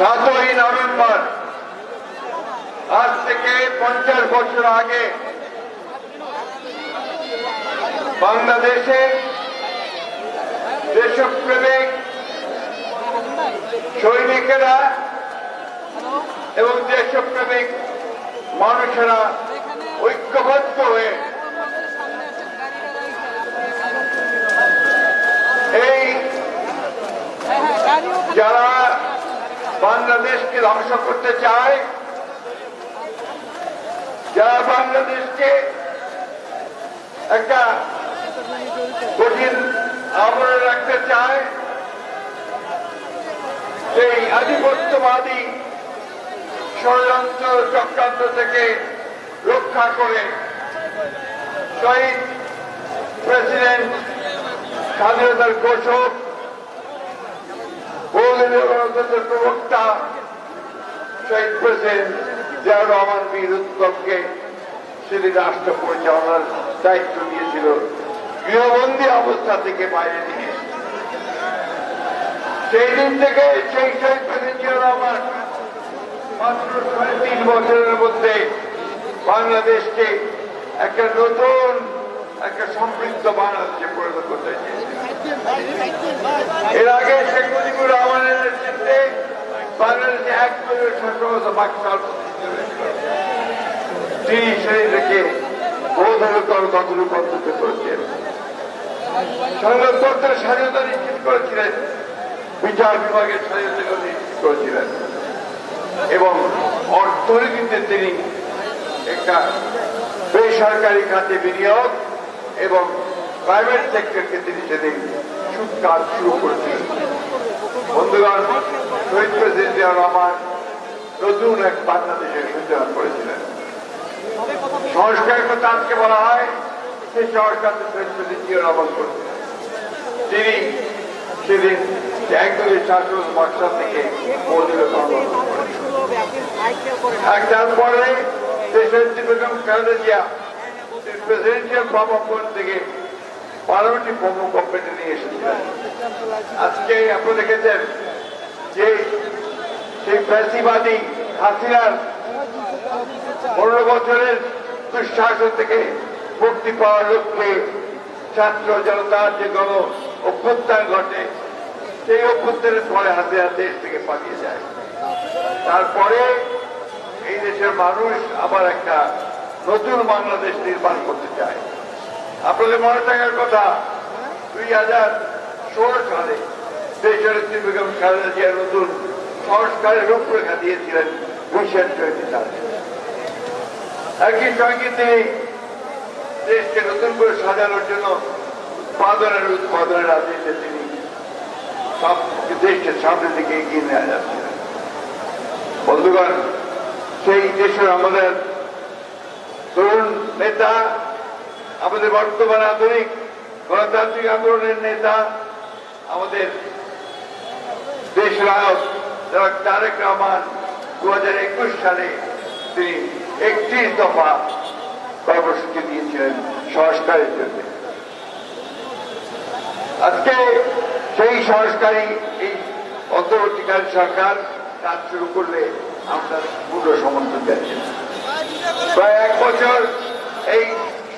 সাতই নভেম্বর। আজ থেকে পঞ্চাশ বছর আগে বাংলাদেশে দেশপ্রেমিক সৈনিকেরা এবং দেশপ্রেমিক মানুষেরা ঐক্যবদ্ধ হয়ে এই যারা বাংলাদেশকে ধ্বংস করতে চায়, যারা বাংলাদেশকে একটা কঠিন আবরণে রাখতে চায়, সেই আধিপত্যবাদী ষড়যন্ত্র চক্রান্ত থেকে রক্ষা করে শহীদ প্রেসিডেন্ট স্বাধীনতার ঘোষক বহুদিনের গণতন্ত্রের প্রবক্তা শহীদ প্রেসিডেন্ট জিয়াউর রহমান বীর উত্তমকে সেদিন রাষ্ট্র পরিচালনার দায়িত্ব দিয়েছিল গৃহবন্দী অবস্থা থেকে বাইরে নিয়ে সেই দিন থেকে সেই শহীদ প্রেসিডেন্ট জিয়াউর রহমান মাত্র সাড়ে তিন বছরের মধ্যে বাংলাদেশকে একটা নতুন, একটা সমৃদ্ধ বাংলাদেশে পরিণত করতে চেয়েছে। এর আগে শেখ মুজিবুর রহমানের নেতৃত্বে বাংলাদেশে এক কোটি শাসক পাকিস্তান তিনি সেই থেকে বোধরতর ততটুকু অন্তত করেছেন। সংবাদপত্রের স্বাধীনতা নিশ্চিত করেছিলেন, বিচার বিভাগের স্বাধীনতা নিশ্চিত করেছিলেন। এবং অর্থনীতিতে তিনি একটা বেসরকারি খাতে বিনিয়োগ এবং প্রাইভেট সেক্টরকে তিনি সেদিন সুদ কাজ শুরু করেছিলেন বন্ধুগণ, শহীদ প্রেসিডেন্ট জিয়া রহমান নতুন এক বাংলাদেশের সূচনা করেছিলেন। সংস্কারের কথা আজকে বলা হয় সেই সংস্কার তো শহীদ প্রেসিডেন্ট জিয়া রহমান করেছিলেন তিনি সেদিন একদলের শাসক বর্ষা থেকে আর তারপরে দেশনেত্রী বেগম খালেদা জিয়া প্রেসিডেন্সিয়াল ভবন থেকে পার্লামেন্টারি ভবন কম্পিটি নিয়ে এসেছিলেন। আজকে আপনি দেখেছেন যে সেই ফ্যাসিবাদী হাসিনার পনেরো বছরের দুঃশাসন থেকে মুক্তি পাওয়ার লক্ষ্যে ছাত্র জনতার যে গণ অভ্যুত্থান ঘটে, সেই অভ্যুত্থানের পরে হাসিনা দেশ থেকে পালিয়ে যায়। তারপরে এই দেশের মানুষ আবার একটা নতুন বাংলাদেশ নির্মাণ করতে চায়। আপনাদের মনে থাকার কথা, দুই হাজার ষোলো সালে দেশের বেগম খালেদা জিয়া নতুন সংস্কারের রূপরেখা দিয়েছিলেন ভিশন টোয়েন্টি সালে একই সঙ্গে তিনি দেশকে নতুন করে সাজানোর জন্য উৎপাদনের উৎপাদনের আদেশে তিনি সব দেশকে সামনের দিকে এগিয়ে নেওয়া যাচ্ছিলেন বন্ধুগণ, সেই দেশের আমাদের তরুণ নেতা আমাদের বর্তমান আধুনিক গণতান্ত্রিক আন্দোলনের নেতা, আমাদের দেশ নায়ক তারেক রহমান দু হাজার একুশ সালে তিনি একত্রিশ দফা কর্মসূচি দিয়েছিলেন সংস্কারের জন্য। আজকে সেই সংস্কারী এই অন্তর্বর্তীকালীন সরকার কাজ শুরু করলে আমরা পূর্ণ সমর্থন যাচ্ছি প্রায় এক বছর এই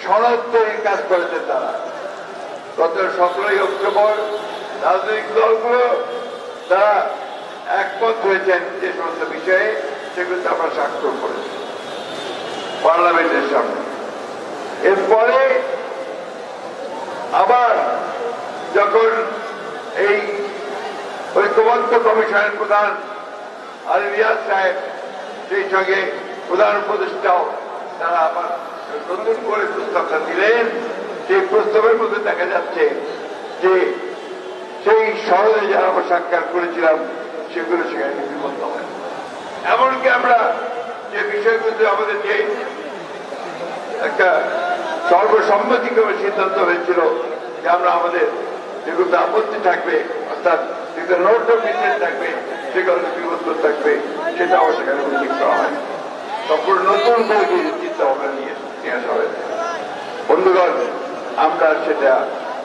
সনদ তৈরির কাজ করেছেন তারা। গত সতেরোই অক্টোবর রাজনৈতিক দলগুলো তারা একমত হয়েছেন যে সমস্ত বিষয়ে সেগুলোতে আমরা স্বাক্ষর করেছি পার্লামেন্টের সামনে। এরপরে আবার যখন এই ঐক্যবদ্ধ কমিশনের প্রধান আলী রিয়াজ সাহেব সেই সঙ্গে প্রধান উপদেষ্টাও তারা আবার নতুন করে প্রস্তাবটা দিলেন সেই প্রস্তাবের মধ্যে দেখা যাচ্ছে যে সেই শহরে যারা সাক্ষাৎ করেছিলাম, সেগুলো সেখানে লিপিবদ্ধ হয়। এমনকি আমরা যে বিষয়গুলোতে আমাদের যে একটা সর্বসম্মতিক্রমে সিদ্ধান্ত হয়েছিল যে আমরা আমাদের যেগুলো আপত্তি থাকবে, অর্থাৎ যেগুলো নোট অফ ইন্টারেস্ট থাকবে, সেগুলো লিপিবদ্ধ থাকবে, সেটাও সেখানে উল্লেখ করা হয়। সম্পূর্ণ নতুন করে কিছু চিন্তা ভাবনা নিয়ে নিয়ে আসা হয়েছে বন্ধুগণ আমরা সেটা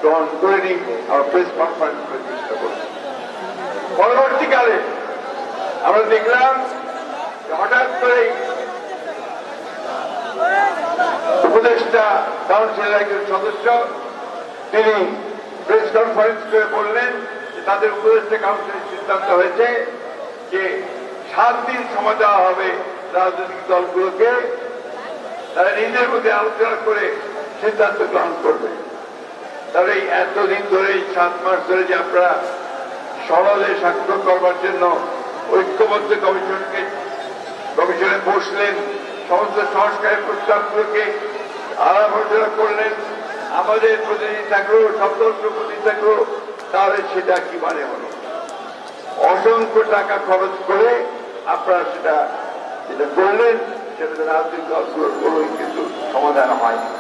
গ্রহণ করে নিই আমরা প্রেস কনফারেন্স করে চেষ্টা করছি পরবর্তীকালে আমরা দেখলাম হঠাৎ করেই উপদেষ্টা কাউন্সিলের একজন সদস্য, তিনি প্রেস কনফারেন্স করে বললেন যে তাদের উপদেষ্টা কাউন্সিলের সিদ্ধান্ত হয়েছে যে সাত দিন সময় দেওয়া হবে রাজনৈতিক দলগুলোকে। তারা নিজের মধ্যে আলোচনা করে সিদ্ধান্ত গ্রহণ করবে। তাহলে এতদিন ধরে এই সাত মাস ধরে যে আপনারা সরলে স্বাক্ষর করবার জন্য ঐক্যবদ্ধ কমিশনকে, কমিশনে বসলেন, সমস্ত সংস্কারের প্রস্তাবগুলোকে আলাপ আলোচনা করলেন। আমাদের প্রতিনিধি থাকল স্বতন্ত্র প্রতিনিধি থাকল, তাহলে সেটা কি মানে হলো? অসংখ্য টাকা খরচ করে আপনারা সেটা, যেটা করলেন সেটা রাজনৈতিক দলগুলোর কোনোই কিন্তু সমাধান হয়নি।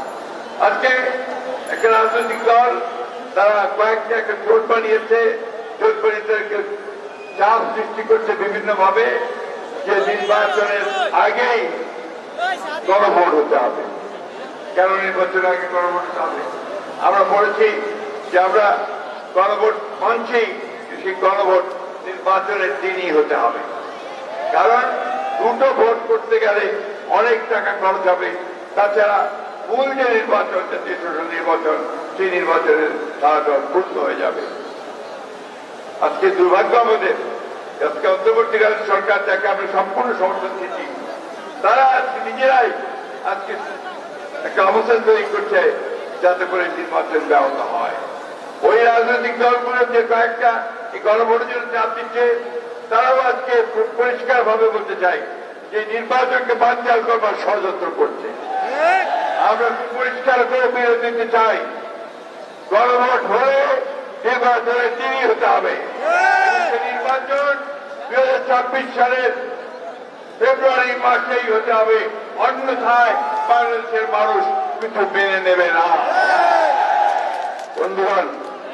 আজকে একটা রাজনৈতিক দল, তারা কয়েকটা একটা জোট বানিয়েছে। জোট বানিয়ে চাপ সৃষ্টি করছে বিভিন্ন ভাবে যে নির্বাচনের আগেই গণভোট হতে হবে কেন নির্বাচনের আগে গণভোট হতে হবে আমরা বলেছি যে আমরা গণভোট মানছি সেই গণভোট নির্বাচনের দিনই হতে হবে। কারণ দুটো ভোট করতে গেলে অনেক টাকা খরচ হবে। তাছাড়া মূল যে নির্বাচন সংসদ নির্বাচন সেই নির্বাচনের তারা পূর্ণ হয়ে যাবে আজকে দুর্ভাগ্য আমাদের আজকে অন্তর্বর্তীকালীন সরকার যাকে আমরা সম্পূর্ণ সমর্থন দিচ্ছি তারা আজকে নিজেরাই আজকে একটা অবস্থান তৈরি করছে যাতে করে নির্বাচন ব্যাহত হয় ওই রাজনৈতিক দলগুলো যে কয়েকটা এই গণভোটের জন্য চাপ দিচ্ছে তারাও আজকে পরিষ্কার ভাবে বলতে চাই যে নির্বাচনকে বানচাল করবার ষড়যন্ত্র করছে আমরা পরিষ্কার করে বিরোধ দিতে চাই? গণভোট হলে নির্বাচনের তিনি হতে হবে। নির্বাচন দুই হাজার ছাব্বিশ সালের ফেব্রুয়ারি মাসেই হতে হবে। অন্যথায় বাংলাদেশের মানুষ কিছু মেনে নেবে না। বন্ধুগণ,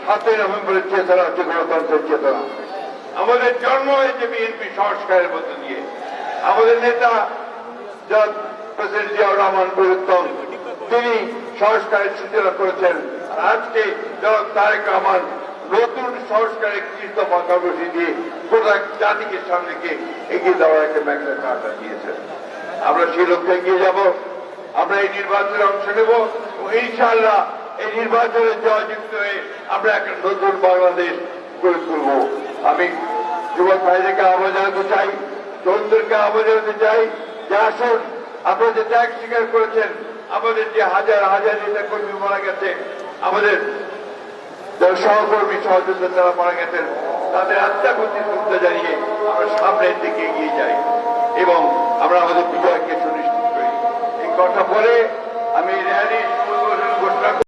সাতই নভেম্বরের চেতনা হচ্ছে গণতন্ত্রের চেতনা। আমাদের জন্ম হয়েছে বিএনপি সংস্কারের মধ্য দিয়ে। আমাদের নেতা প্রেসিডেন্ট জিয়াউর রহমান বীরুত্তম। তিনি সংস্কারের সূচনা করেছেন। আজকে জনাব তারেক রহমান নতুন সংস্কারের একত্রিশ দফা কর্মসূচি দিয়ে গোটা জাতিকে সামনেকে এগিয়ে দেওয়ার একটা ম্যাগনা কার্ডটা দিয়েছেন। আমরা সেই লক্ষ্যে এগিয়ে যাব। আমরা এই নির্বাচনে অংশ নেব এবং ইনশাআল্লাহ এই নির্বাচনে জয়যুক্ত হয়ে আমরা একটা নতুন বাংলাদেশ গড়ে তুলব। আমি যুবক ভাইদেরকে আহ্বান জানাতে চাই তরুণদেরকে আহ্বান জানাতে চাই যে আসুন, আপনারা যে ত্যাগ স্বীকার করেছেন আমাদের যে হাজার হাজার নেতা কর্মী মারা গেছে, আমাদের যারা সহকর্মী, সহযোদ্ধা যারা মারা গেছেন তাদের আত্মা প্রতি শ্রদ্ধা জানিয়ে আমরা সামনের দিকে এগিয়ে যাই এবং আমরা আমাদের বিজয়কে সুনিশ্চিত করি। এই কথা বলে আমি